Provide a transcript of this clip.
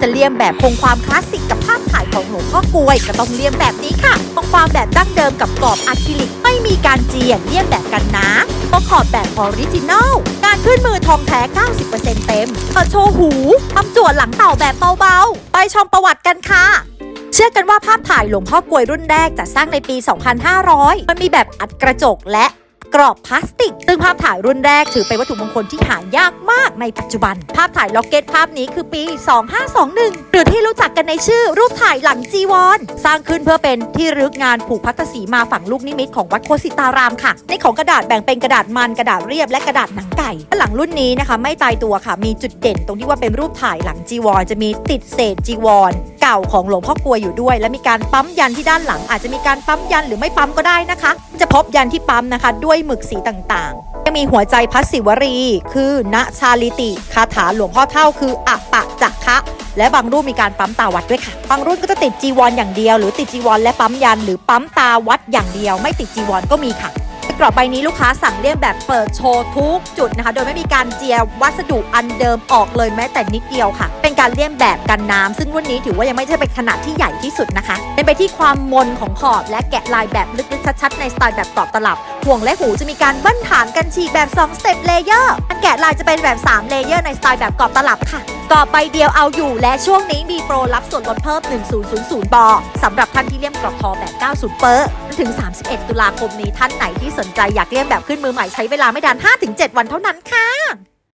จะเลี่ยมแบบคงความคลาสสิกกับภาพถ่ายของหลวงพ่อกลวยก็ต้องเลี่ยมแบบนี้ค่ะคงความแบบดั้งเดิมกับกรอบอะคริลิกไม่มีการเจียนเลี่ยมแบบกันน้ำต้องขอบแบบออริจินอลการขึ้นมือทองแท้ 90%เต็มเปิดโชว์หูทำจั่วหลังเต่าแบบเบาๆ ไปชมประวัติกันค่ะเชื่อกันว่าภาพถ่ายหลวงพ่อกลวยรุ่นแรกจะสร้างในปี 2500 มันมีแบบอัดกระจกและ กรอบพลาสติก ซึ่งภาพถ่ายรุ่นแรกถือเป็นวัตถุมงคลที่หายากมากในปัจจุบัน ภาพถ่ายล็อกเก็ตภาพนี้คือปี 2521 หรือที่รู้จักกันในชื่อรูปถ่ายหลังจีวร สร้างขึ้นเพื่อเป็นที่รึกงานผูกพัทสีมาฝั่งลูกนิมิตของวัดโคสิตารามค่ะ ในของกระดาษแบ่งเป็นกระดาษมันกระดาษเรียบและกระดาษหนังไก่ หลังรุ่นนี้นะคะไม่ตายตัวค่ะ มีจุดเด่นตรงที่ว่าเป็นรูปถ่ายหลังจีวร จะมีติดเศษจีวร เก่าของหลวงพ่อกลวยอยู่ด้วย และมีการปั๊มยันที่ด้านหลัง อาจจะมีการปั๊มยันหรือไม่ปั๊มก็ได้นะคะ จะพบยันที่ปั๊มนะคะ ด้วยหมึกสีต่างๆยังมีหัวใจพัสสิวรี คือณชาลิติคาถาหลวงพ่อเท่าคืออะปะจักคะและบางรูปมีการปั๊มตาวัดด้วยค่ะ บางรุ่นก็จะติดจีวรอย่างเดียว หรือติดจีวรและปั๊มยัน หรือปั๊มตาวัดอย่างเดียว ไม่ติดจีวรก็มีค่ะ กรอบใบนี้ลูกค้าสั่งเลี่ยมแบบเปิดโชว์ทุกจุดนะคะ โดยไม่มีการเจียวัสดุอันเดิมออกเลยแม้แต่นิดเดียวค่ะ เป็นการเลี่ยมแบบกันน้ำซึ่งรุ่นนี้ถือว่ายังไม่ใช่เป็นขนาดที่ใหญ่ที่สุดนะคะ เป็นไปที่ความมนของขอบและแกะลายแบบลึกๆชัดๆในสไตล์แบบกรอบตลับ ห่วงและหูจะมีการเบิ้ลฐานกันฉีกแบบ2สเต็ปเลเยอร์อันแกะลายจะเป็นแบบ3เลเยอร์ในสไตล์แบบกรอบตลับค่ะกรอบใบเดียวเอาอยู่และช่วงนี้มีโปรรับส่วนลดเพิ่ม 1000 บอสำหรับท่านที่เลี่ยมกรอบทอแบบ 90 เปอร์ ถึง 31 ตุลาคมนี้ท่านไหนที่สนใจอยากเลี่ยมแบบขึ้นมือใหม่ใช้เวลาไม่ดาน5-7 วันเท่านั้นค่ะ